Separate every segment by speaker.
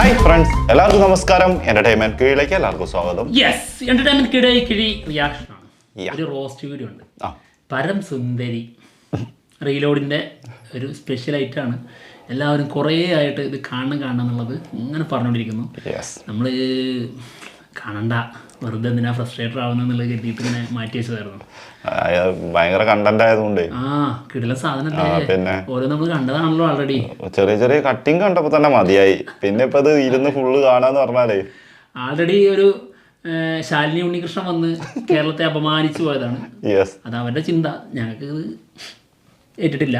Speaker 1: Hi friends എല്ലാവർക്കും നമസ്കാരം. Entertainment കീഴിലേക്ക് എല്ലാവർക്കും സ്വാഗതം.
Speaker 2: യെസ് എന്റർടൈൻമെന്റ് കീഴിൽ കിഴി റിയാക്ഷൻ ആണ്. ഒരു റോസ്റ്റ് വീഡിയോ ഉണ്ട്.
Speaker 1: ആ.
Speaker 2: പരം സുന്ദരി. റീലോഡിന്റെ ഒരു സ്പെഷ്യൽ ആണ്. എല്ലാവരും കുറേ ആയിട്ട് ഇത് കാണണം കാണണം എന്നുള്ളത് ഇങ്ങനെ പറഞ്ഞുകൊണ്ടിരിക്കുന്നു.
Speaker 1: യെസ്
Speaker 2: നമ്മൾ കാണണ്ട. വെറുതെ എന്തിനാ ഫ്രസ്ട്രേറ്റഡ് ആവുന്നെന്നുള്ളത് കരുതിയിട്ട് ഇങ്ങനെ മാറ്റി വെച്ചതായിരുന്നു.
Speaker 1: ഭയങ്കര കണ്ടന്റ് ആയതുകൊണ്ട്.
Speaker 2: ആ കിടില സാധനം
Speaker 1: പിന്നെ.
Speaker 2: ഓരോ നമ്മൾ കണ്ടതാണല്ലോ ഓൾറെഡി
Speaker 1: ചെറിയ ചെറിയ കട്ടിങ് കണ്ടപ്പോ തന്നെ മതിയായി. പിന്നെ ഇപ്പൊ ഇരുന്ന് ഫുള്ള് കാണാന്ന് പറഞ്ഞാലേ.
Speaker 2: ആൾറെഡി ഒരു ശാലിനി ഉണ്ണികൃഷ്ണൻ വന്ന് കേരളത്തെ അപമാനിച്ചു പോയതാണ്. അത് അവരുടെ ചിന്ത. ഞങ്ങൾക്ക് ഏറ്റിട്ടില്ല.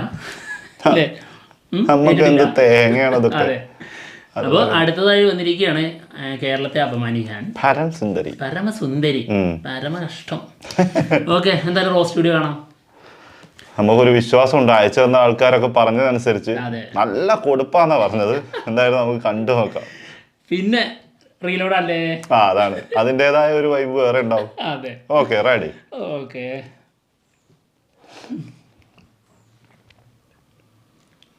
Speaker 2: അല്ലേ?
Speaker 1: തേങ്ങയാണ്
Speaker 2: അതെ. അപ്പോൾ അടുത്തതായി വന്നിരിക്കുകയാണ് കേരളത്തെ അപമാനിക്കാൻ.
Speaker 1: പരമസുന്ദരി.
Speaker 2: പരമസുന്ദരി.
Speaker 1: പരമകഷ്ടം.
Speaker 2: പരമ കഷ്ടം ഓക്കെ എന്തായാലും റോസ്റ്റ് സ്റ്റുഡിയോ കാണാം.
Speaker 1: നമുക്കൊരു വിശ്വാസം ഉണ്ട് അയച്ചു തന്ന ആൾക്കാരൊക്കെ പറഞ്ഞതനുസരിച്ച്. നല്ല കൊടുപ്പാന്നാ പറഞ്ഞത്. എന്തായാലും നമുക്ക് കണ്ടു നോക്കാം.
Speaker 2: പിന്നെ റീലോഡ് അല്ലേ
Speaker 1: ആ അതാണ്. അതിന്റെതായ ഒരു വൈബ് വേറെ ഉണ്ടാവും. Okay ready
Speaker 2: okay.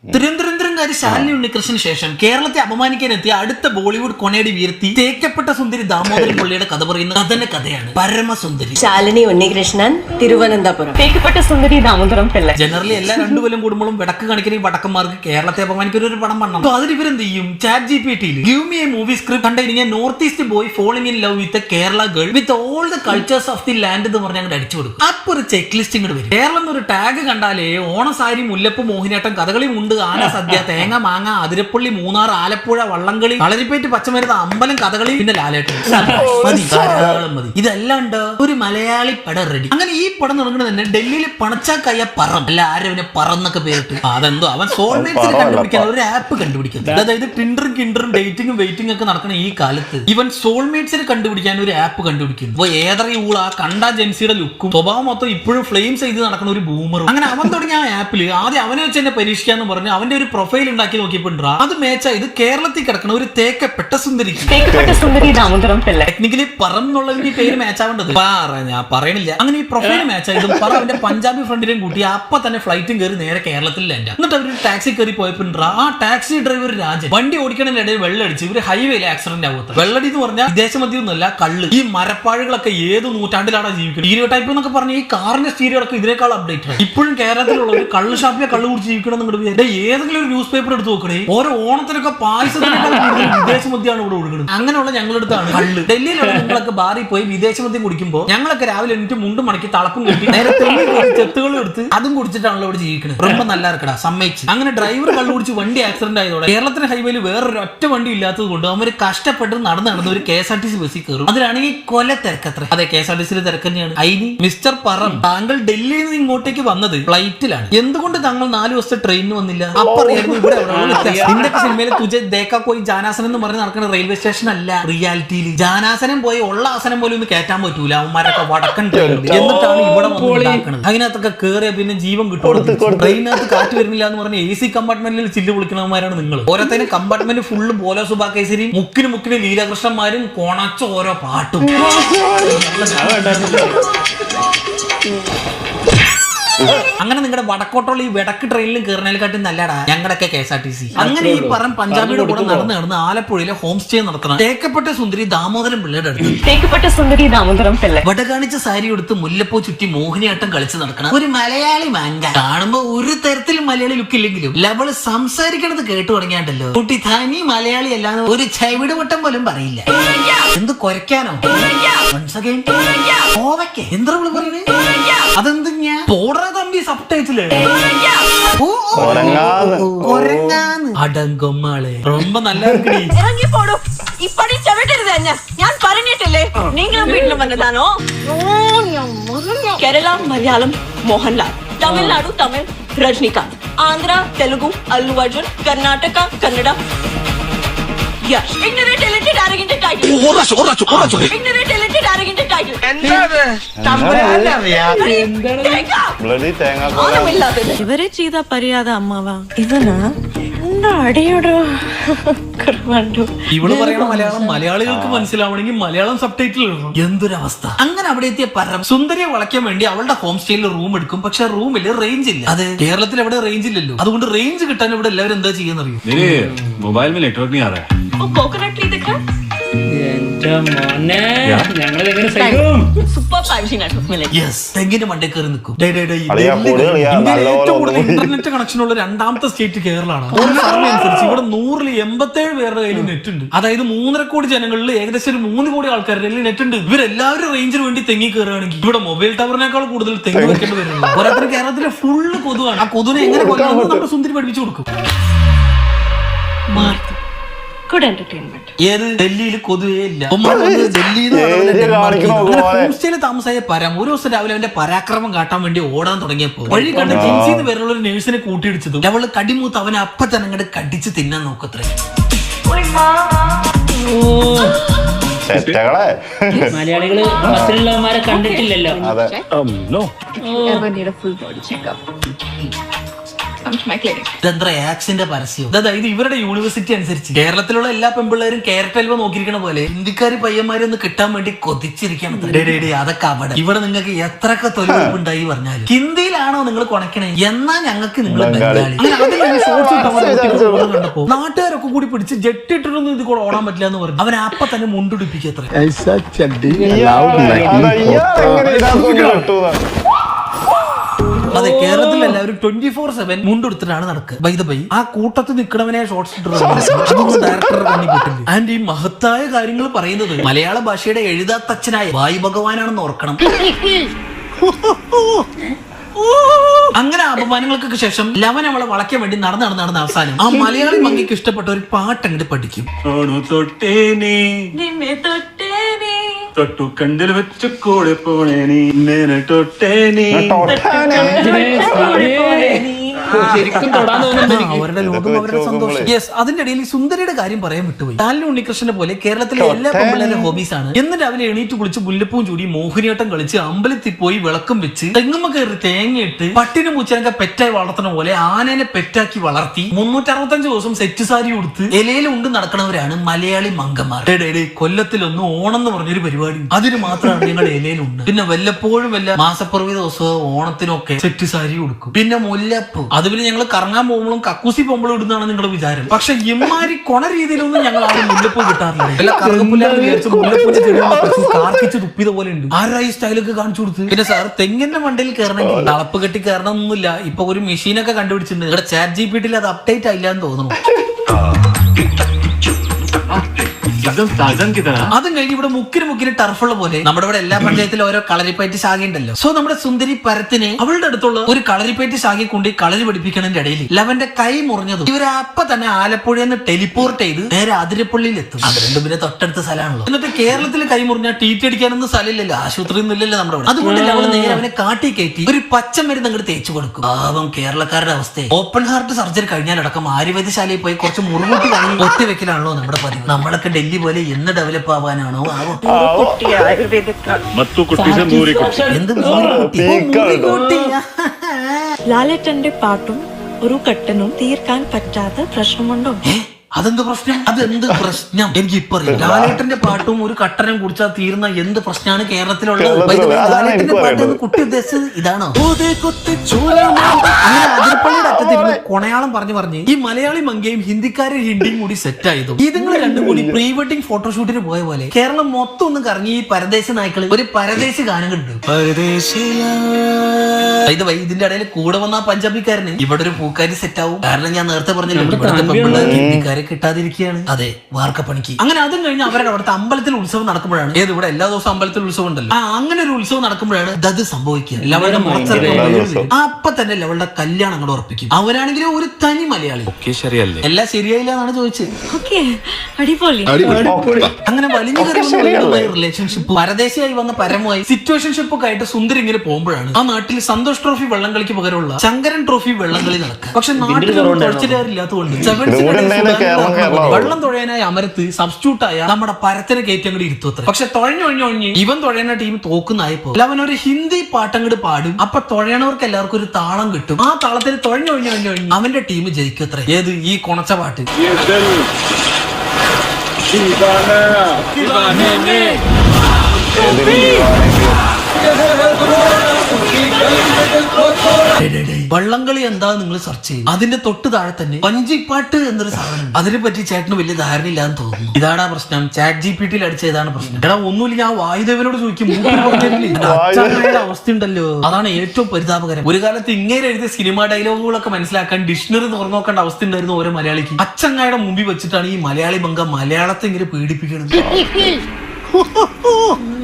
Speaker 3: തിരുവനന്തപുരംകാരി ശാലിനി ഉണ്ണികൃഷ്ണന് ശേഷം കേരളത്തെ അപമാനിക്കാൻ എത്തിയ അടുത്ത ബോളിവുഡ് കൊണയടി വീർത്തി തേക്കപ്പെട്ട സുന്ദരി ദാമോദരൻ പുള്ളിയുടെ കഥ പറയുന്ന കഥന കഥയാണ്. പരമസുന്ദരി.
Speaker 4: ശാലിനി ഉണ്ണികൃഷ്ണൻ തിരുവനന്തപുരം.
Speaker 5: തേക്കപ്പെട്ട സുന്ദരി ദാമോദരം പിള്ള.
Speaker 3: ജനറലി എല്ലാ രണ്ടു കൊല്ലം കൂടുമ്പോഴും വടക്ക് കാണിക്കുന്ന ഈ വടക്കന്മാർക്ക് കേരളത്തെ അപമാനിക്കുന്ന ഒരു പടം പണം അതിന് ഇവരെന്ത് ചെയ്യും? ചാറ്റ് ജി പി ടിയിൽ give me a movie script കണ്ടിരിക്കുക north east boy falling in love with Kerala girl with all the cultures of the land എന്ന് പറഞ്ഞ് അങ്ങോട്ട് അടിച്ചു കൊടുക്കും അപ്പൊ ഒരു ചെക്ക് ലിസ്റ്റ് ഇങ്ങോട്ട് വരും. കേരളം ഒരു ടാഗ് കണ്ടാലേ ഓണസാരി മുല്ലപ്പ് മോഹിനിയാട്ടം കഥകളി മുണ്ട് ആന സദ്യ. തേങ്ങ മാങ്ങ അതിരപ്പള്ളി മൂന്നാർ ആലപ്പുഴ വള്ളംകളി കളരിപ്പേറ്റ് പച്ചമരുന്ന് അമ്പലം കഥകളി പിന്നെ ലാലേട്ടൻ. മതി ധാരാളം മതി. ഇതല്ലാണ്ട് ഒരു മലയാളി പടം റെഡി അങ്ങനെ ഈ പടം തുടങ്ങുന്നത് തന്നെ ഡൽഹിയിൽ പണച്ചാക്കായ പറം. അല്ല ആരവനെ പറന്നൊക്കെ പേരിട്ട്. അതെന്തോ അവൻ സോൾമേറ്റ്സിനെ
Speaker 1: പറ
Speaker 3: കണ്ടുപിടിക്കാൻ ഒരു ആപ്പ് കണ്ടുപിടിക്കുന്നത് അതായത് ടിൻഡറും കിൻഡറും ഡേറ്റിംഗും വെയിറ്റിംഗ് ഒക്കെ നടക്കുന്ന ഈ കാലത്ത് ഇവൻ സോൾമേറ്റ്സിനെ കണ്ടുപിടിക്കാൻ ഒരു ആപ്പ് കണ്ടുപിടിക്കുന്നു. അപ്പൊ ഏതറി ഊള കണ്ട ജെൻസിയുടെ ലുക്കും സ്വഭാവം മൊത്തം ഇപ്പോഴും ഫ്ലെയിംസ് ചെയ്ത് നടക്കുന്ന ഒരു ബൂമറും അങ്ങനെ അവൻ തുടങ്ങിയ ആ ആപ്പിൽ ആദ്യം അവനെ വെച്ച് തന്നെ പരീക്ഷിക്കാന്ന് പറഞ്ഞ് അവന്റെ ഒരു പ്രൊഫൈൽ ഉണ്ടാക്കി നോക്കിയപ്പോണ്ടാ അത് മേച്ച ഇത് കേരളത്തിൽ കിടക്കുന്ന ഒരു തേക്കപ്പെട്ട
Speaker 5: സുന്ദരി.
Speaker 3: ടെക്നിക്കലി പറം എന്നുള്ളതിന്റെ ഈ പേര് മാച്ച് ആവേണ്ടത്. പറ ഞാൻ പറയണില്ല. അങ്ങനെ ഈ പ്രൊഫൈൽ മാച്ച് ആയതും പറ അവന്റെ പഞ്ചാബി ഫ്രണ്ടിനെയും കൂട്ടി അപ്പൊ തന്നെ ഫ്ലൈറ്റും കയറി നേരെ കേരളത്തിൽ ലാൻഡ് എന്നിട്ട് അവർ ടാക്സി കയറി പോയപ്പോ ആ ടാക്സി ഡ്രൈവർ രാജൻ. വണ്ടി ഓടിക്കണതിനിടയിൽ വെള്ളടിച്ച് ഇവർ ഹൈവേയിൽ ആക്സിഡന്റ് ആവുന്നത് വെള്ളടി എന്ന് പറഞ്ഞാൽ വിദേശമദ്യമൊന്നുമല്ല കള്ള്. ഈ മരപ്പാഴുകളൊക്കെ ഏത് നൂറ്റാണ്ടിലാണ് ജീവിക്കുന്നത്? സ്റ്റീരിയോ ടൈപ്പ് എന്നൊക്കെ പറഞ്ഞ ഈ കാറിന്റെ സ്റ്റീരിയോ ഒക്കെ ഇതിനേക്കാൾ അപ്ഡേറ്റ് ആണ്. ഇപ്പോഴും കേരളത്തിലുള്ള ഒരു കള്ള് ഷാപ്പിലെ കള്ള് കുടിച്ച് ജീവിക്കണം എന്നുണ്ട് ഏതെങ്കിലും ഒരു ന്യൂസ് പേപ്പർ എടുത്ത് നോക്കണേ ഓരോ ഓണത്തിനൊക്കെ പായസത്തിനേക്കാൾ കൂടുതൽ വിദേശമദ്യമാണ് ഇവിടെ കൊടുക്കുന്നത് അങ്ങനെയുള്ള ഞങ്ങളടുത്താണ് കള്ള് ഡൽഹിയിലുള്ള നിങ്ങളൊക്കെ ബാറിൽ പോയി വിദേശമദ്യം കുടിക്കുമ്പോൾ ഞങ്ങളൊക്കെ രാവിലെ എണീറ്റ് മുണ്ടും മടക്കി തളപ്പും കെട്ടി നേരെ തെങ്ങി കയറി ചെത്തുകളും എടുത്ത് അതും കുടിച്ചിട്ടാണല്ലോ ഇവിടെ ജീവിക്കുന്നത് ரொம்ப നല്ല ഇറക്കടാ സമ്മതിച്ച് അങ്ങനെ ഡ്രൈവർ കള്ളു കുടിച്ച് വണ്ടി ആക്സിഡന്റ് ആയതോടെ കേരളത്തിന് ഹൈവേയിൽ വേറൊരു ഒറ്റ വണ്ടി ഇല്ലാത്തത് കൊണ്ട് അവര് കഷ്ടപ്പെട്ട് നടന്ന് നടന്ന് ഒരു K S R T C ബസ്സിൽ കയറും അതിലാണെങ്കിൽ കൊല തിരക്കത്ര അതെ കെ എസ് ആർ ടി സിയിൽ തിരക്ക് തന്നെയാണ് അയിനി മിസ്റ്റർ പറം താങ്കൾ ഡൽഹിയിൽ നിന്ന് ഇങ്ങോട്ടേക്ക് വന്നത് ഫ്ലൈറ്റിലാണ് എന്തുകൊണ്ട് താങ്കൾ നാല് ദിവസത്തെ ട്രെയിനിന് വന്നില്ല അപ്പൊ അറിയായിരുന്നു ഇവിടെ. നിന്റെ സിനിമയിൽ തുജ ദേക്ക പോയി ജാനാസനം എന്ന് പറഞ്ഞ് നടക്കുന്ന റെയിൽവേ സ്റ്റേഷൻ അല്ല. റിയാലിറ്റിയിൽ ജാനാസനം പോയി ഉള്ള ആസനം പോലും ഒന്ന് കയറ്റാൻ പറ്റൂല. അവന്മാരൊക്കെ വടക്കൻ എന്നിട്ടാണ് ഇവിടെ അതിനകത്തൊക്കെ കേറിയ പിന്നെ ജീവൻ കിട്ടും. ട്രെയിനകത്ത് കാറ്റ് വരുന്നില്ല എന്ന് പറഞ്ഞ എ സി കമ്പാർട്ട്മെന്റിൽ ചില്ല് വിളിക്കണവന്മാരാണ് നിങ്ങൾ ഓരോരുത്തരും കമ്പാർട്ട്മെന്റ് ഫുള്ള് ബോലോ സുബാക്കേസരിയും മുക്കിന് മുക്കിന് ലീലാകൃഷ്ണന്മാരും കോണച്ച ഓരോ പാട്ടും. അങ്ങനെ നിങ്ങളുടെ വടക്കോട്ടുള്ള ഈ വടക്ക് ട്രെയിനിലും കയറുന്നതിനെക്കാട്ടും നല്ലടാ ഞങ്ങളുടെയൊക്കെ K S R T C. അങ്ങനെ ഈ പറം പഞ്ചാബിയുടെ കൂടെ നടന്ന് നടന്ന് ആലപ്പുഴയിലെ ഹോം സ്റ്റേ നടത്തണം. തേക്കപ്പെട്ട സുന്ദരി ദാമോദരം പിള്ളയുടെ അടുത്ത്.
Speaker 5: തേക്കപ്പെട്ട സുന്ദരി ദാമോദരം പിള്ള
Speaker 3: വട കാണിച്ച സാരി എടുത്ത് മുല്ലപ്പൂ ചുറ്റി മോഹിനിയാട്ടം കളിച്ച് നടക്കണം. ഒരു മലയാളി മാങ്ക കാണുമ്പോ ഒരു തരത്തിലും മലയാളി ലുക്ക് ഇല്ലെങ്കിലും ലവൾ സംസാരിക്കണത് കേട്ടു തുടങ്ങിയാണ്ടല്ലോ. കുട്ടി തനി മലയാളി അല്ലാതെ ഒരു ചൈവിട് വട്ടം പോലും പറയില്ല. എന്ത് കൊരക്കാനോ വൺസ്. കോവയ്ക്ക. എന്താ പറയണേ? അതെന്ത് ഞാൻ പോടാ തമ്പി സബ് ടൈറ്റില്
Speaker 1: കൊരങ്ങാന്ന്.
Speaker 3: അടങ്കൊമ്മാളെ ரொம்ப நல்லா இருக்குடி
Speaker 6: ഇറങ്ങി പോടൂ ഇപ്പടി ചവിട്ടരുത് എന്നെ ഞാൻ പറഞ്ഞിട്ടില്ലേ നിങ്ങളും വീട്ടിലും വന്നതാണോ കേരള മലയാളം മോഹൻലാൽ തമിഴ്നാടു തമിഴ് രജനികാന്ത് ആന്ധ്ര തെലുഗു അല്ലു അർജുൻ കർണാടക കന്നഡ യശ് ഇങ്ങനെ ടാലന്റഡ് ആരെങ്കിലും ടൈറ്റിൽ
Speaker 7: ഇവരെ ചെയ്ത പര്യാദ അമ്മാവാ. ഇവനാ?
Speaker 3: ഇവൾ പറയുന്ന മലയാളം മലയാളികൾക്ക് മനസ്സിലാവണമെങ്കിൽ മലയാളം സബ് ടൈറ്റിൽ എന്തൊരവസ്ഥ? അങ്ങനെ അവിടെ എത്തിയ പരം സുന്ദരിയെ വളയ്ക്കാൻ വേണ്ടി അവളുടെ ഹോം സ്റ്റേയിൽ റൂം എടുക്കും. പക്ഷെ റൂമിൽ റേഞ്ച് ഇല്ല. അതെ? കേരളത്തിൽ എവിടെ റേഞ്ച് ഇല്ലല്ലോ. അതുകൊണ്ട് റേഞ്ച് കിട്ടാൻ ഇവിടെ എല്ലാവരും എന്താ ചെയ്യുന്നറിയോ? മൊബൈൽ തെങ്ങിന്റെ മണ്ടേ കയറി നിൽക്കും. ഇന്റർനെറ്റ് കണക്ഷൻ ഉള്ള രണ്ടാമത്തെ സ്റ്റേറ്റ് കേരളമാണ് അനുസരിച്ച് ഇവിടെ നൂറിൽ എൺപത്തേഴ് പേരുടെ കയ്യിൽ നെറ്റ് ഉണ്ട്. അതായത് മൂന്നര കോടി ജനങ്ങളിൽ ഏകദേശം ഒരു മൂന്ന് കോടി ആൾക്കാരുടെ കയ്യിൽ നെറ്റ് ഉണ്ട്. ഇവരെല്ലാവരും റേഞ്ചിന് വേണ്ടി തെങ്ങി കയറുകയാണെങ്കിൽ ഇവിടെ മൊബൈൽ ടവറിനേക്കാൾ കൂടുതൽ തെങ്ങ് വെക്കേണ്ടി വരുന്നു ഓരോരുത്തർ കേരളത്തിലെ ഫുള്ള് കൊതുവാണ് ആ കൊതുവിനെ എങ്ങനെ കൊല്ലാമെന്ന് നമ്മുടെ സുന്ദരി പഠിപ്പിച്ചു കൊടുക്കും. ഡെൻമാർക്കിൽ
Speaker 1: കാണിക്കണോ
Speaker 3: നിന്ന്. അങ്ങനെ
Speaker 1: പോലെ?
Speaker 3: ഹോംസ്റ്റേയിൽ താമസായ പരം ഒരു ദിവസം രാവിലെ അവന്റെ പരാക്രമം കാട്ടാൻ വേണ്ടി ഓടാൻ തുടങ്ങിയപ്പോ വഴി കണ്ട് ജിൻസിന്ന് പേരുള്ള ഒരു നേഴ്സിനെ കൂട്ടിയിടിച്ചതും അവൾ കടിമൂത്ത് അവനെ അപ്പൊ തന്നെ അങ്ങോട്ട് കടിച്ച് തിന്നാൻ നോക്കത്രേ.
Speaker 2: മലയാളികൾ ബസ്സിലുള്ളവന്മാരെ കണ്ടിട്ടില്ലല്ലോ.
Speaker 1: അതെ.
Speaker 3: ഇതെന്താ ആക്സിന്റെ പരസ്യം? അതായത് ഇവരുടെ യൂണിവേഴ്സിറ്റി അനുസരിച്ച്. കേരളത്തിലുള്ള എല്ലാ പെമ്പിള്ളേരും കേരറ്റ് അൽവ നോക്കിയിരിക്കണ പോലെ ഹിന്ദിക്കാര് പയ്യന്മാരെ ഒന്ന് കിട്ടാൻ വേണ്ടി കൊതിച്ചിരിക്കണം അതൊക്കെ അവിടെ. ഇവിടെ നിങ്ങൾക്ക് എത്രയൊക്കെ തൊഴിലുണ്ടായി പറഞ്ഞാൽ ഹിന്ദിയിലാണോ നിങ്ങൾ കൊണക്കണേ? എന്നാ ഞങ്ങൾക്ക് നിങ്ങൾ
Speaker 1: ബംഗാളി.
Speaker 3: കണ്ടപ്പോ നാട്ടുകാരൊക്കെ കൂടി പിടിച്ച് ജെട്ടിട്ടൊന്നും ഇത് കൂടെ ഓടാൻ പറ്റില്ല എന്ന് പറഞ്ഞു. അവൻ അപ്പൊ തന്നെ മുണ്ടുടിപ്പിക്കത്ര
Speaker 1: അതെ
Speaker 3: കേരളത്തിൽ എല്ലാവരും ട്വന്റി ഫോർ സെവൻ മുണ്ടെടുത്തിട്ടാണ് നടക്കുക. ബൈ ദ ബൈ ആ കൂട്ടത്തിൽ നിൽക്കണവനെ ഷോർട്സ് ഇട്ടിട്ടുണ്ട് ഡയറക്ടർ കണ്ണിപ്പിട്ടില്ല ആൻഡ് ഈ മഹത്തായ കാര്യങ്ങൾ പറയുന്നത് മലയാള ഭാഷയുടെ എഴുതാത്തച്ഛനായ വായു ഭഗവാനാണെന്ന് ഓർക്കണം. അങ്ങനെ അപമാനങ്ങൾക്കൊക്കെ ശേഷം ലവൻ അവളെ വളയ്ക്കാൻ വേണ്ടി നടന്ന് നടന്ന് നടന്ന അവസാനം ആ മലയാളി മങ്ങിക്ക് ഇഷ്ടപ്പെട്ട ഒരു പാട്ട് പഠിക്കും.
Speaker 8: തൊട്ടേ തൊട്ടേനെ
Speaker 6: നിന്നെ തൊട്ടേനെ
Speaker 8: തൊട്ടു കണ്ടിൽ വെച്ച് കൂടെ പോണേനി നേരെ തൊട്ടേനി
Speaker 1: തൊട്ടാനെ.
Speaker 2: ശരിക്കും തൊടാൻ തോന്നുന്നുണ്ട്
Speaker 3: അവരുടെ ലോകം അവരുടെ സന്തോഷം. യെസ് അതിന്റെ ഇടയിൽ ഈ സുന്ദരിയുടെ കാര്യം പറയാൻ വിട്ടുപോയി. താലിന് ഉണ്ണികൃഷ്ണനെ പോലെ കേരളത്തിലെ എല്ലാ പെമ്പിള്ളേരുടെ ഹോബീസ് ആണ്. എന്നിട്ട് രാവിലെ എണീറ്റ് കുളിച്ച് മുല്ലപ്പൂവും ചൂടി മോഹിനിയാട്ടം കളിച്ച് അമ്പലത്തിൽ പോയി വിളക്കും വെച്ച് തെങ്ങുമ്മ കയറി തേങ്ങയിട്ട് പട്ടിന് പൂച്ചനൊക്കെ പെറ്റായി വളർത്തണ പോലെ ആനേനെ പെറ്റാക്കി വളർത്തി മുന്നൂറ്ററുപത്തഞ്ച് ദിവസം സെറ്റ് സാരി ഉടുത്ത് ഇലയിൽ ഉണ്ട് നടക്കണവരാണ് മലയാളി മങ്കന്മാർ ഡേ, ഡേ, ഡേ, കൊല്ലത്തിലൊന്ന് ഓണം എന്ന് പറഞ്ഞൊരു പരിപാടി. അതിന് മാത്രമാണ് ഞങ്ങൾ ഇലയിലുണ്ട് പിന്നെ വല്ലപ്പോഴും വല്ല മാസപ്പിറവി ദിവസം ഓണത്തിനൊക്കെ സെറ്റ് സാരി കൊടുക്കും പിന്നെ മുല്ലപ്പൂ. അത് പിന്നെ ഞങ്ങൾ കറങ്ങാൻ പോകുമ്പോഴും കക്കൂസി പോകുമ്പോഴും ഇടുന്നതാണ് നിങ്ങളുടെ വിചാരം. പക്ഷെ ഇമാരി കൊണ രീതിയിലൊന്നും ഞങ്ങൾ ആരും മുല്ലപ്പൂ കിട്ടാറില്ല. കാർക്കിച്ച് തുപ്പിയത് പോലെ ഉണ്ട്. ആരാ ഈ സ്റ്റൈലൊക്കെ കാണിച്ചു കൊടുത്ത്? പിന്നെ സാർ തെങ്ങിന്റെ മണ്ടയിൽ കയറണമെങ്കിൽ തളപ്പ് കെട്ടി കയറണമെന്നൊന്നുമില്ല. ഇപ്പൊ ഒരു മെഷീനൊക്കെ കണ്ടുപിടിച്ചിട്ടുണ്ട്. നിങ്ങളുടെ ചാറ്റ് ജി പി ടിയിൽ അത് അപ്ഡേറ്റ് ആയില്ല എന്ന് തോന്നുന്നു.
Speaker 8: एकदम साजन की तरह
Speaker 3: അതും കഴിഞ്ഞ് ഇവിടെ മുക്കിന് മുക്കിന് ടർഫുള്ള പോലെ നമ്മുടെ ഇവിടെ എല്ലാ പഞ്ചായത്തിലും ഓരോ കളരിപ്പയറ്റ് ശാഖ ഉണ്ടല്ലോ സോ നമ്മുടെ സുന്ദരി പരത്തിനെ അവളുടെ അടുത്തുള്ള ഒരു കളരിപ്പയറ്റ് ശാഖയെ കൊണ്ട് ഈ കളരി പഠിപ്പിക്കണതിന്റെ ഇടയിൽ ലവന്റെ കൈ മുറിഞ്ഞതും ഇവർ അപ്പൊ തന്നെ ആലപ്പുഴയിൽ നിന്ന് ടെലിപ്പോർട്ട് ചെയ്ത് നേരെ അതിരപ്പള്ളിയിൽ എത്തും അത് രണ്ടും പിന്നെ തൊട്ടടുത്ത സ്ഥലമാണല്ലോ എന്നിട്ട് കേരളത്തിൽ കൈ മുറിഞ്ഞാൽ ടി ടി അടിക്കാനൊന്നും സ്ഥലമില്ലല്ലോ ആശുപത്രി ഒന്നും ഇല്ലല്ലോ നമ്മുടെ ഇവിടെ അതുകൊണ്ട് അവൾ നേരെ അവനെ കാട്ടി കയറ്റി ഒരു പച്ച മരുന്ന് അങ്ങോട്ട് തേച്ചു കൊടുക്കും പാവം കേരളക്കാരുടെ അവസ്ഥ ഓപ്പൺ ഹാർട്ട് സർജറി കഴിഞ്ഞാലടക്കം ആയുർവേദശാലയിൽ പോയി കുറച്ച് മുറുകൂട്ടി വാങ്ങി ഒത്തി വെക്കലാണല്ലോ നമ്മുടെ പതിവ് നമ്മളൊക്കെ ഡൽഹി ലില്ലി പോലെ എന്ന് ഡെവലപ്പ് ആവാനാണോ? ആവോ?
Speaker 7: ലാലേട്ടന്റെ പാട്ടും ഒരു കട്ടനും തീർക്കാൻ പറ്റാത്ത പ്രശ്നമുണ്ടോ?
Speaker 3: അതെന്ത് പ്രശ്നം? അതെന്ത് പ്രശ്നം? എനിക്ക് ഇപ്പൊ അറിയാം ലാലേട്ടന്റെ പാട്ടും ഒരു കട്ടനം കുടിച്ചാൽ തീർന്ന എന്ത് പ്രശ്നമാണ് കേരളത്തിലുള്ളത്? ലാലേട്ടന്റെ പാട്ട് കുട്ടി ഉദ്ദേശിച്ചത് ഇതാണോ? അങ്ങനെ അതിർപ്പള്ളിയുടെ അറ്റത്തിരുന്ന് കൊണയാളം പറഞ്ഞു പറഞ്ഞ് ഈ മലയാളി മങ്കയും ഹിന്ദിക്കാരും ഹിന്ദിയും കൂടി സെറ്റ് ആയതും. ഇതുങ്ങൾ രണ്ടും കൂടി പ്രീ വെഡിങ് ഫോട്ടോഷൂട്ടിന് പോയ പോലെ കേരളം മൊത്തം ഒന്ന് കറങ്ങി ഈ പരദേശ നായ്ക്കൾ ഒരു പരദേശി ഗാനം കണ്ടു ഇത് വൈ ഇതിന്റെ ഇടയിൽ കൂടെ വന്ന ആ പഞ്ചാബിക്കാരന് ഇവിടെ ഒരു പൂക്കാരി സെറ്റ് ആവും. കാരണം ഞാൻ നേരത്തെ പറഞ്ഞു ഇവിടുത്തെ പെൺപിള്ളേർ ഹിന്ദിക്കാരെ കിട്ടാതിരിക്കുകയാണ്. അതെ വാർക്കപ്പണിക്ക്. അങ്ങനെ അതും കഴിഞ്ഞ് അവരുടെ അവിടുത്തെ അമ്പലത്തിൽ ഉത്സവം നടക്കുമ്പോഴാണ്. ഏത് ഇവിടെ എല്ലാ ദിവസവും അമ്പലത്തിൽ ഉത്സവം ഉണ്ടല്ലോ. ആ അങ്ങനെ ഒരു ഉത്സവം നടക്കുമ്പോഴാണ് അത് സംഭവിക്കുക. ലവളുടെ അപ്പൊ തന്നെ ലവളുടെ കല്യാണം അങ്ങോട്ട് ഉറപ്പിക്കും. അവരാണെങ്കിൽ ഒരു തനി മലയാളി. ശരിയല്ലേ? എല്ലാം ശരിയായില്ല എന്നാണ് ചോദിച്ചത്.
Speaker 7: ഓക്കെ അടിപൊളി.
Speaker 3: അങ്ങനെ വലിഞ്ഞു? റിലേഷൻഷിപ്പ് പരദേശിയായി വന്ന പരമായി സിറ്റുവേഷൻഷിപ്പ് ഒക്കെ ആയിട്ട് സുന്ദരി ഇങ്ങനെ പോകുമ്പോഴാണ് ആ നാട്ടിൽ സന്തോഷ് ട്രോഫി വെള്ളം കളിക്ക് പകരമുള്ള ശങ്കരൻ ട്രോഫി വെള്ളം കളി നടക്കുക. പക്ഷെ നാട്ടിൽ തുഴച്ചിലാറില്ലാത്തതുകൊണ്ട്
Speaker 1: കേരളം
Speaker 3: വെള്ളം തുഴയാനായി അമരത്ത് സബ്സ്റ്റിറ്റ്യൂട്ട് ആയ നമ്മുടെ പരത്തിനെ കയറ്റി അങ്ങോട്ട് ഇരുത്തുത്ര പക്ഷെ തുഴഞ്ഞൊഴിഞ്ഞൊഴിഞ്ഞ് ഇവൻ തുഴയുന്ന ടീം തോക്കുന്നായപ്പോ അവൻ ഒരു ഹിന്ദി പാട്ടങ്ങട് പാടും. അപ്പൊ തുഴയണവർക്ക് എല്ലാവർക്കും ഒരു താളം കിട്ടും. ആ താളത്തിൽ തുഴഞ്ഞൊഴിഞ്ഞൊഴിഞ്ഞൊഴിഞ്ഞ് അവന്റെ ടീം ജയിക്കത്ര ഏത്? ഈ കൊണച്ച പാട്ട്.
Speaker 8: ये
Speaker 3: വള്ളംകളി എന്താ നിങ്ങൾ സെർച്ച് ചെയ്യും അതിന്റെ തൊട്ട് താഴെ തന്നെ വഞ്ചിപ്പാട്ട് എന്നൊരു സാധനം അതിനെ പറ്റി ചേട്ടന് വലിയ ധാരണ ഇല്ലാന്ന് തോന്നുന്നു. ഇതാണ് പ്രശ്നം. ചാറ്റ് ജി പി ടിയിൽ അടിച്ച ഇതാണ് പ്രശ്നം. എടാ ഒന്നുമില്ല ഞാൻ വായുദേവനോട് ചോദിക്കും. അവസ്ഥ ഉണ്ടല്ലോ അതാണ് ഏറ്റവും പരിതാപകരം. ഒരു കാലത്ത് ഇങ്ങനെ എഴുതിയ സിനിമ ഡയലോഗുകളൊക്കെ മനസ്സിലാക്കാൻ ഡിക്ഷണറി തുറന്നോക്കേണ്ട അവസ്ഥ ഉണ്ടായിരുന്നു ഓരോ മലയാളിക്ക്. അച്ചങ്ങായുടെ മുമ്പിൽ വെച്ചിട്ടാണ് ഈ മലയാളി ബംഗം മലയാളത്തെ ഇങ്ങനെ പീഡിപ്പിക്കുന്നത്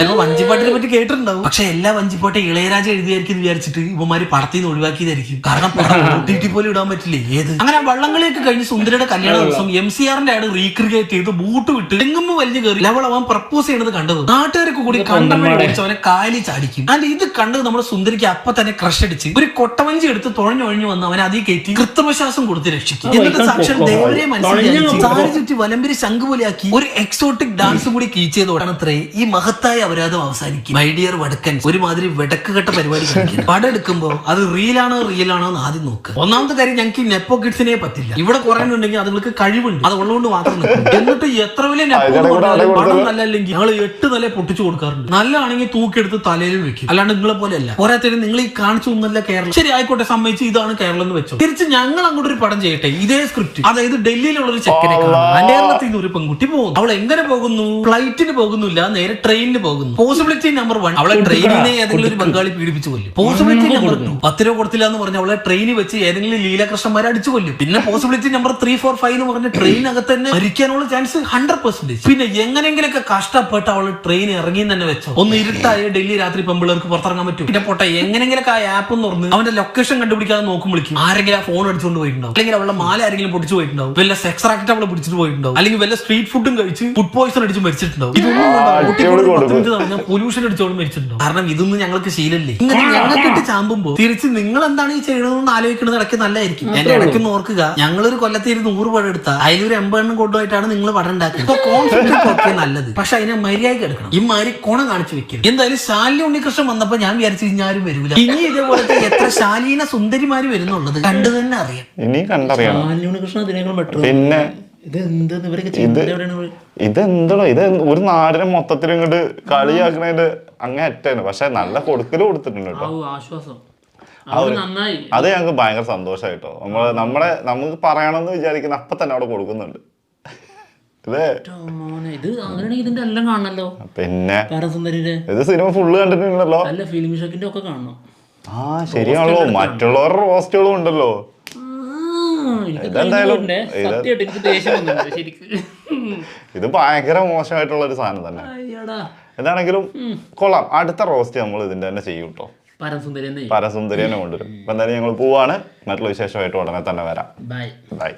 Speaker 3: ഞങ്ങൾ വഞ്ചിപ്പാട്ടിനെ പറ്റി കേട്ടിട്ടുണ്ടാവും. പക്ഷെ എല്ലാ വഞ്ചിപ്പാട്ട് ഇളയരാജ എഴുതിയായിരിക്കും വിചാരിച്ചിട്ട് ഇവന്മാര് പടത്തിൽ നിന്ന് ഒഴിവാക്കിയതായിരിക്കും. കാരണം പടം പോലും ഇടാൻ പറ്റില്ല? ഏത്? അങ്ങനെ വള്ളംകളിയൊക്കെ കഴിഞ്ഞ് സുന്ദരയുടെ കല്യാണ ദിവസം എം സി ആറിന്റെ ആട് റീക്രിയേറ്റ് ചെയ്ത് ബൂട്ട് വിട്ട് തെങ്ങുമ്പ് വലിഞ്ഞു കയറി അവൾ അവൻ പ്രപ്പോസ് ചെയ്യണത് കണ്ടത്. നാട്ടുകാർക്ക് കൂടി കണ്ടവനെ അവനെ കാലി ചാടിക്കും. ആൻഡ് ഇത് കണ്ട് നമ്മുടെ സുന്ദരിക്ക് അപ്പൊ തന്നെ ക്രഷ് അടിച്ച് ഒരു കൊട്ടവഞ്ചി എടുത്ത് തുഴഞ്ഞൊഴിഞ്ഞു വന്ന് അവനെ അതീ കയറ്റി കൃത്രിമശ്വാസം കൊടുത്ത് രക്ഷിക്കും. എന്നിട്ട് സാക്ഷാൽ ദേവരെ മനസ്സിലാക്കി. ചുറ്റി വലമ്പരി ശംഖ് പോലെയാക്കി ഒരു എക്സോട്ടിക് ഡാൻസ് കൂടി കീച്ചതോടാണത്രേ ഈ മഹത്തായ അപരാധം അവസാനിക്കും. മൈ ഡിയർ വടക്കൻ ഒരുമാതിരി വെടക്ക് കെട്ട പരിപാടി കാണിക്കും പടം എടുക്കുമ്പോ അത് റിയൽ ആണോ എന്ന് ആദ്യം നോക്കുക ഒന്നാമത്തെ കാര്യം ഞങ്ങൾക്ക് നെപ്പോ കിഡ്സിനെ പറ്റില്ല. ഇവിടെ കുറയുന്നുണ്ടെങ്കിൽ ഉണ്ടെങ്കിൽ അതുങ്ങൾക്ക് കഴിവുണ്ട്. അത് ഉള്ളതുകൊണ്ട് മാത്രം നിൽക്കും. എന്നിട്ട് എത്ര വലിയ നെപ്പോ
Speaker 1: അവിടെ
Speaker 3: പണം. നല്ലല്ലെങ്കിൽ ഞങ്ങൾ എട്ട് നില പൊട്ടിച്ചു കൊടുക്കാറുണ്ട്. നല്ലതാണെങ്കിൽ തൂക്കിയെടുത്ത് തലയിൽ വെക്കും. അല്ലാണ്ട് നിങ്ങളെ പോലെ പോലെയല്ല. പോരാത്തതിന് നിങ്ങൾ ഈ കാണിച്ചു ഒന്നല്ല കേരളം. ശരി ആയിക്കോട്ടെ സമ്മതിച്ച് ഇതാണ് കേരളം എന്ന് വെച്ചു. തിരിച്ച് ഞങ്ങൾ അങ്ങോട്ട് ഒരു പടം ചെയ്യട്ടെ. ഇതേ സ്ക്രിപ്റ്റ് അതായത് ഡൽഹിയിലുള്ള ഒരു ചെക്കനെ കേരളത്തിൽ നിന്ന് ഒരു പെൺകുട്ടി പോകുന്നു. അവൾ എങ്ങനെ പോകുന്നു? ഫ്ലൈറ്റിന് പോകുന്നില്ല. നേരെ ട്രെയിനിൽ പോകുന്നു. പോസിബിലിറ്റി നമ്പർ വൺ അവളെ ട്രെയിനിനെ ഏതെങ്കിലും ഒരു ബംഗാളി പീഡിപ്പിച്ചു കൊല്ലും. പോസിബിലിറ്റി നമ്പർ ടു പത്ത് രൂപ കൊടുത്തില്ല എന്ന് പറഞ്ഞ അവളെ ട്രെയിനിൽ വെച്ച് ഏതെങ്കിലും ലീലാകൃഷ്ണന്മാരെ അടിച്ചു കൊല്ലും. പിന്നെ possibility number three four five എന്ന് പറഞ്ഞ ട്രെയിനകത്ത് തന്നെ മരിക്കാനുള്ള ചാൻസ് ഹൺഡ്രഡ് പെർസെന്റേജ് പിന്നെ എങ്ങനെങ്കിലൊക്കെ കഷ്ടപ്പെട്ട് അവൾ ട്രെയിൻ ഇറങ്ങി തന്നെ വെച്ചോ. ഒന്ന് ഇരുട്ടായ ഡൽഹി രാത്രി പെമ്പിളർക്ക് പുറത്തിറങ്ങാൻ പറ്റും പിന്നെ പോട്ടെ എങ്ങനെങ്കിലൊക്കെ ആ ആപ്പ് എന്ന് പറഞ്ഞ് അവന്റെ ലൊക്കേഷൻ കണ്ടുപിടിക്കാതെ നോക്കും വിളിക്കും. ആരെങ്കിലും ആ ഫോൺ അടിച്ചുകൊണ്ട് പോയിട്ടുണ്ടാവും. അല്ലെങ്കിൽ അവളുടെ മാല ആരെങ്കിലും പൊടിച്ചു പോയിട്ടുണ്ടാവും. വല്ല സെക്സ് റാക്കറ്റ് അവളെ പിടിച്ചിട്ട് പോയിട്ടുണ്ടാവും. അല്ലെങ്കിൽ വല്ല സ്ട്രീറ്റ് ഫുഡും കഴിച്ച് ഫുഡ് പോയിസൺ അടിച്ച് മരിച്ചിട്ടുണ്ടാവും. ഇതൊന്നും. പൊല്യൂഷൻ അടിച്ചോണ്ട് മരിച്ചിട്ടുണ്ടോ? കാരണം ഇതൊന്നും ഞങ്ങൾക്ക് ശീലല്ലേ ഇങ്ങനെ ഞങ്ങൾക്ക് ഇട്ട് ചാമ്പുമ്പോ തിരിച്ച് നിങ്ങൾ എന്താണ് ഈ ചെയ്യണമെന്ന് ആലോചിക്കുന്നത് ഇടയ്ക്ക് നല്ലതായിരിക്കും. എന്റെ ഇടയ്ക്ക് ഓർക്കുക ഞങ്ങളൊരു കൊല്ലത്തിൽ നൂറ് പഴം എടുത്താൽ അതിലൊരു എൺപതെണ്ണം കൊണ്ടുപോയിട്ടാണ് നിങ്ങൾ പടം ഉണ്ടാക്കുന്നത് കോൺസെപ്റ്റ് നല്ലത്. പക്ഷെ അതിനെ മര്യാദയ്ക്ക് എടുക്കണം. ഈ മാതിരി കോണം കാണിച്ചു വെക്കരുത്. എന്തായാലും ശാലിനി ഉണ്ണികൃഷ്ണൻ വന്നപ്പോ ഞാൻ വിചാരിച്ചു ഇനി ആരും വരൂല. ഇനി ഇതേപോലത്തെ എത്ര ശാലീന സുന്ദരിമാര് വരുന്നുള്ളത് കണ്ടു തന്നെ അറിയാം.
Speaker 1: ഇനി ഉണ്ണികൃഷ്ണൻ
Speaker 2: കൃഷ്ണ അതിനേക്കാൾ ബെറ്റർ
Speaker 1: പിന്നെ
Speaker 2: ഇത്? ഇവരൊക്കെ
Speaker 1: ഇത് ഒരു നാടിനെ മൊത്തത്തിൽ ഇങ്ങോട്ട് കളിയാക്കണതിന്റെ അങ്ങനെ അറ്റാണ്. പക്ഷെ നല്ല കൊടുക്കൽ കൊടുത്തിട്ടുണ്ട് കേട്ടോ.
Speaker 2: അത്
Speaker 1: ഞങ്ങൾക്ക് ഭയങ്കര സന്തോഷമായിട്ടോ നമ്മൾ നമ്മളെ നമുക്ക് പറയണമെന്ന് വിചാരിക്കുന്ന അപ്പൊ തന്നെ അവിടെ കൊടുക്കുന്നുണ്ട്. പിന്നെ ഇത് സിനിമ ഫുള്ള് കണ്ടിട്ടുണ്ടല്ലോ. ആ ശരിയാണല്ലോ. മറ്റുള്ളവരുടെ റോസ്റ്റുകളും ഉണ്ടല്ലോ
Speaker 2: ആ, എനിക്ക്
Speaker 1: ഇതെന്തായാലും
Speaker 2: തോന്നുന്നുണ്ട്.
Speaker 1: ഇത് ഭയങ്കര മോശമായിട്ടുള്ള ഒരു സാധനം തന്നെ. എന്താണെങ്കിലും കൊള്ളാം. അടുത്ത റോസ്റ്റ് നമ്മൾ ഇതിന്റെ തന്നെ ചെയ്യും കേട്ടോ.
Speaker 2: പരസുന്ദരി
Speaker 1: പരസുന്ദരി തന്നെ കൊണ്ടുവരും. അപ്പൊ എന്തായാലും ഞങ്ങൾ പോവാണ്. മറ്റുള്ള വിശേഷമായിട്ട് ഉടനെ തന്നെ വരാം.
Speaker 2: ബൈ.
Speaker 1: ബൈ.